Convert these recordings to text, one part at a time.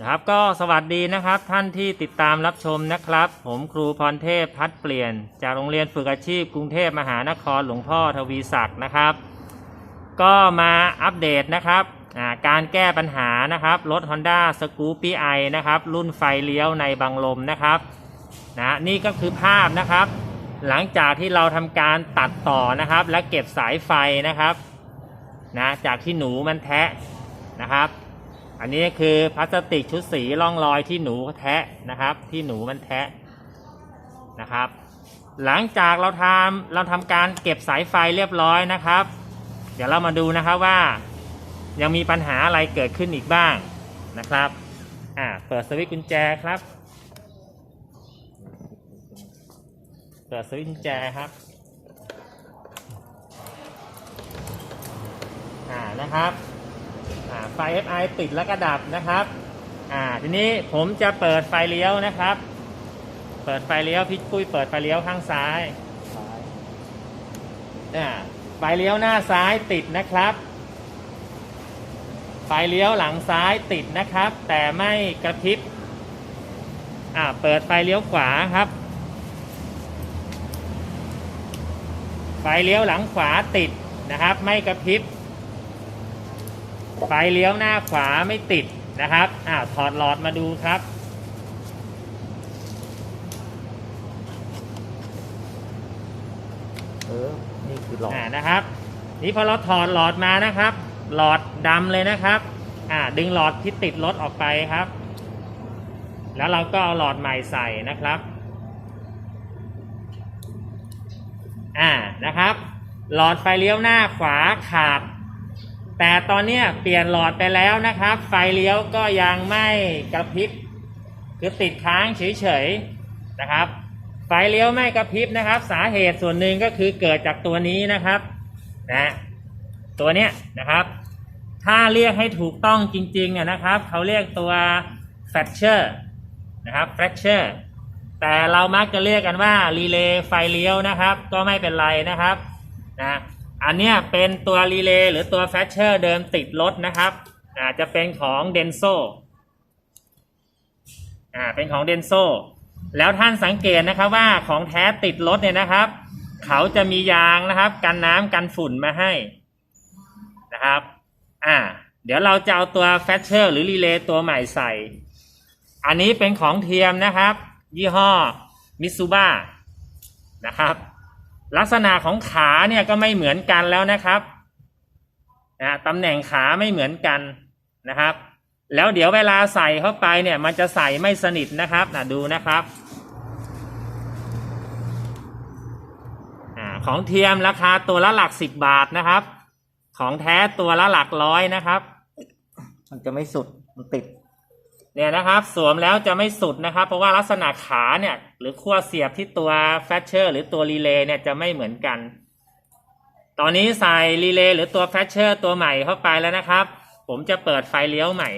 นะครับก็สวัสดีนะครับท่านที่ติดตามรับชมนะครับ ผมครูพรเทพพัดเปลี่ยน จากโรงเรียนฝึกอาชีพกรุงเทพมหานครหลวงพ่อทวีศักดิ์นะครับ ก็มาอัปเดตนะครับการแก้ปัญหานะครับรถ Honda s c o o p y i นะครับรุ่นไฟเลี้ยวในบังลมนะครับนะนี่ก็คือภาพนะครับ หลังจากที่เราทำการตัดต่อนะครับ และเก็บสายไฟนะครับนะจากที่หนูมันแทะนะครับ อันนี้คือพลาสติกชุดสีร่องรอยที่หนูแทะนะครับ ที่หนูมันแทะนะครับ หลังจากเราทำเราทำการเก็บสายไฟเรียบร้อยนะครับ เดี๋ยวเรามาดูนะครับว่า ยังมีปัญหาอะไรเกิดขึ้นอีกบ้างนะครับอ่าเปิดสวิตช์กุญแจครับ เปิดสวิตช์กุญแจครับอ่านะครับ ไฟ FI ติดแล้วก็ดับนะครับอ่าทีนี้ผมจะเปิดไฟเลี้ยวนะครับ เปิดไฟเลี้ยวพี่ปุ้ยเปิดไฟเลี้ยวข้างซ้ายซ้ายอ่าไฟเลี้ยวหน้าซ้ายติดนะครับ ไฟเลี้ยวหลังซ้ายติดนะครับ แต่ไม่กระพริบอ่าเปิดไฟเลี้ยวขวาครับ ไฟเลี้ยวหลังขวาติดนะครับ ไม่กระพริบ ไฟเลี้ยวหน้าขวาไม่ติดนะครับอ่าถอดหลอดมาดูครับ เออ นี่คือหลอดอ่านะครับ นี่พอเราถอดหลอดมานะครับ หลอดดำเลยนะครับ อ่า ดึงหลอดที่ติดรถออกไปครับ แล้วเราก็เอาหลอดใหม่ใส่นะครับ อ่านะครับ หลอดไฟเลี้ยวหน้าขวาขาด แต่ตอนนี้เปลี่ยนหลอดไปแล้วนะครับ ไฟเลี้ยวก็ยังไม่กระพริบคือติดค้างเฉยๆนะครับ ไฟเลี้ยวไม่กระพริบนะครับ สาเหตุส่วนหนึ่งก็คือเกิดจากตัวนี้นะครับนะตัวเนี้ยนะครับ ถ้าเรียกให้ถูกต้องจริงๆเนี่ยนะครับ เขาเรียกตัว fracture นะครับ fracture แต่เรามักจะเรียกกันว่ารีเลย์ไฟเลี้ยวนะครับ ก็ไม่เป็นไรนะครับนะ อันเนี้ยเป็นตัวรีเลย์หรือตัว fracture เดิมติดรถนะครับอาจจะเป็นของ Denso อ่าเป็นของ Denso แล้วท่านสังเกตนะครับว่าของแท้ติดรถเนี่ยนะครับ เขาจะมียางนะครับ กันน้ำกันฝุ่นมาให้นะครับอ่าเดี๋ยวเราจะเอาตัวแฟชเชอร์หรือรีเลย์ตัวใหม่ใส่ อันนี้เป็นของเทียมนะครับ ยี่ห้อมิซูบ้านะครับ ลักษณะของขาเนี่ยก็ไม่เหมือนกันแล้วนะครับนะตำแหน่งขาไม่เหมือนกันนะครับ แล้วเดี๋ยวเวลาใส่เข้าไปเนี่ยมันจะใส่ไม่สนิทนะครับนะดูนะครับอของเทียมราคาตัวละหลักสิบบาทนะครับ ของแท้ตัวละหลักร้อยนะครับ มันจะไม่สุดมันติด เนี่ยนะครับ สวมแล้วจะไม่สุดนะครับ เพราะว่าลักษณะขาเนี่ย หรือขั้วเสียบที่ตัวแฟชเชอร์หรือตัวรีเลย์เนี่ยจะไม่เหมือนกัน ตอนนี้ใส่รีเลย์หรือตัวแฟชเชอร์ตัวใหม่เข้าไปแล้วนะครับ ผมจะเปิดไฟเลี้ยวใหม่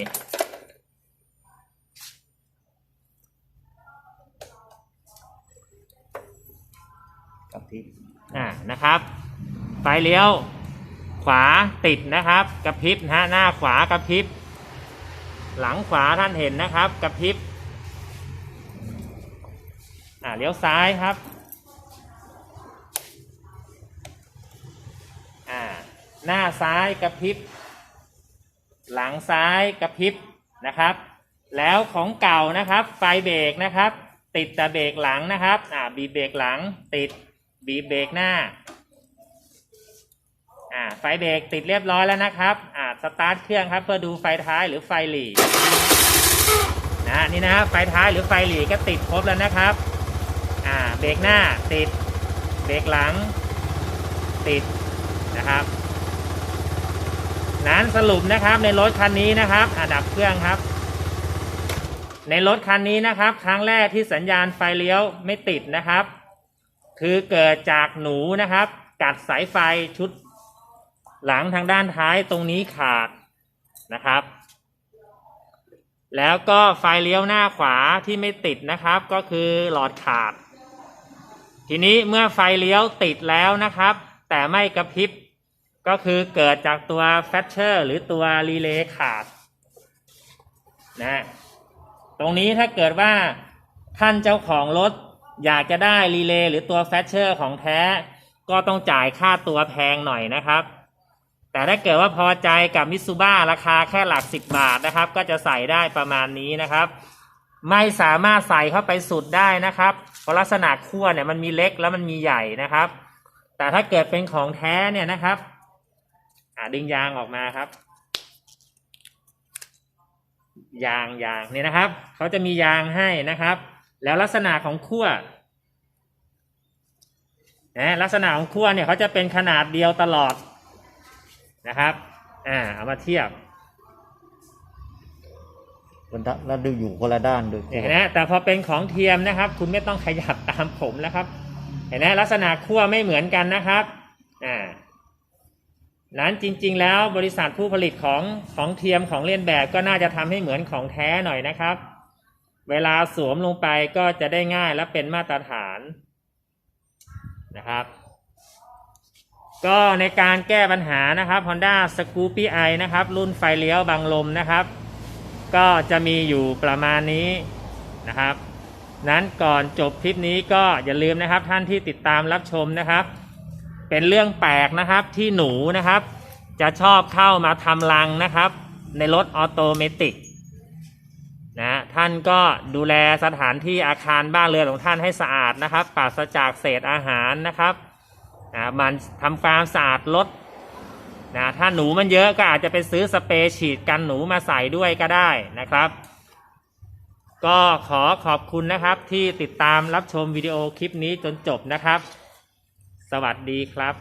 กับที่อ่านะครับ ไฟเลี้ยว ขวาติดนะครับ กระพริบนะฮะหน้าขวากระพริบ หลังขวาท่านเห็นนะครับกระพริบอ่าเลี้ยวซ้ายครับอ่าหน้าซ้ายกระพริบหลังซ้ายกระพริบนะครับ แล้วของเก่านะครับ ไฟเบรกนะครับ ติดแต่เบรกหลังนะครับอ่าบีบเบรกหลังติดบีบเบรกหน้า อ่าไฟเบรกติดเรียบร้อยแล้วนะครับอ่าสตาร์ทเครื่องครับเพื่อดูไฟท้ายหรือไฟหลีนะนี่นะครับไฟท้ายหรือไฟหลีก็ติดครบแล้วนะครับอ่าเบรกหน้าติดเบรกหลัง ติดนะครับ นั้นสรุปนะครับในรถคันนี้นะครับอ่าดับเครื่องครับ ในรถคันนี้นะครับ ครั้งแรกที่สัญญาณไฟเลี้ยวไม่ติดนะครับ คือเกิดจากหนูนะครับ กัดสายไฟชุด หลังทางด้านท้ายตรงนี้ขาดนะครับ แล้วก็ไฟเลี้ยวหน้าขวาที่ไม่ติดนะครับ ก็คือหลอดขาด ทีนี้เมื่อไฟเลี้ยวติดแล้วนะครับ แต่ไม่กระพริบก็คือเกิดจากตัวแฟชเชอร์หรือตัวรีเลย์ขาดนะตรงนี้ถ้าเกิดว่าท่านเจ้าของรถอยากจะได้รีเลย์หรือตัวแฟชเชอร์ของแท้ ก็ต้องจ่ายค่าตัวแพงหน่อยนะครับ แต่ถ้าเกิดว่าพอใจกับมิซูบ้าราคาแค่หลักสิบบาทนะครับ ก็จะใส่ได้ประมาณนี้นะครับ ไม่สามารถใส่เข้าไปสุดได้นะครับ เพราะลักษณะขั้วเนี่ยมันมีเล็กแล้วมันมีใหญ่นะครับ แต่ถ้าเกิดเป็นของแท้เนี่ยนะครับดึงยางออกมาครับ ยางยางเนี่ยนะครับเขาจะมียางให้นะครับ แล้วลักษณะของขั้วนะลักษณะของขั้วเนี่ยเขาจะเป็นขนาดเดียวตลอด นะครับอ่าเอามาเทียบมันจะแล้วดูอยู่คนละด้านด้วยเห็นไหมแต่พอเป็นของเทียมนะครับ คุณไม่ต้องขยับตามผมแล้วครับ เห็นไหมลักษณะขั้วไม่เหมือนกันนะครับอ่านั้นจริง ๆ แล้วบริษัทผู้ผลิตของของเทียมของเลียนแบบก็น่าจะทำให้เหมือนของแท้หน่อยนะครับ เวลาสวมลงไปก็จะได้ง่ายและเป็นมาตรฐานนะครับ ก็ในการแก้ปัญหานะครับ Honda Scoopy i นะครับ รุ่นไฟเลี้ยวบังลมนะครับ ก็จะมีอยู่ประมาณนี้นะครับ นั้นก่อนจบคลิปนี้ก็อย่าลืมนะครับท่านที่ติดตามรับชมนะครับ เป็นเรื่องแปลกนะครับที่หนูนะครับ จะชอบเข้ามาทำรังนะครับ ในรถออโตเมติกนะท่านก็ดูแลสถานที่อาคารบ้านเรือนของท่านให้สะอาดนะครับปราศจากเศษอาหารนะครับ นะมันทำความสะอาดรถนะถ้าหนูมันเยอะก็อาจจะไปซื้อสเปรย์ฉีดกันหนูมาใส่ด้วยก็ได้นะครับ ก็ขอขอบคุณนะครับที่ติดตามรับชมวิดีโอคลิปนี้จนจบนะครับ สวัสดีครับ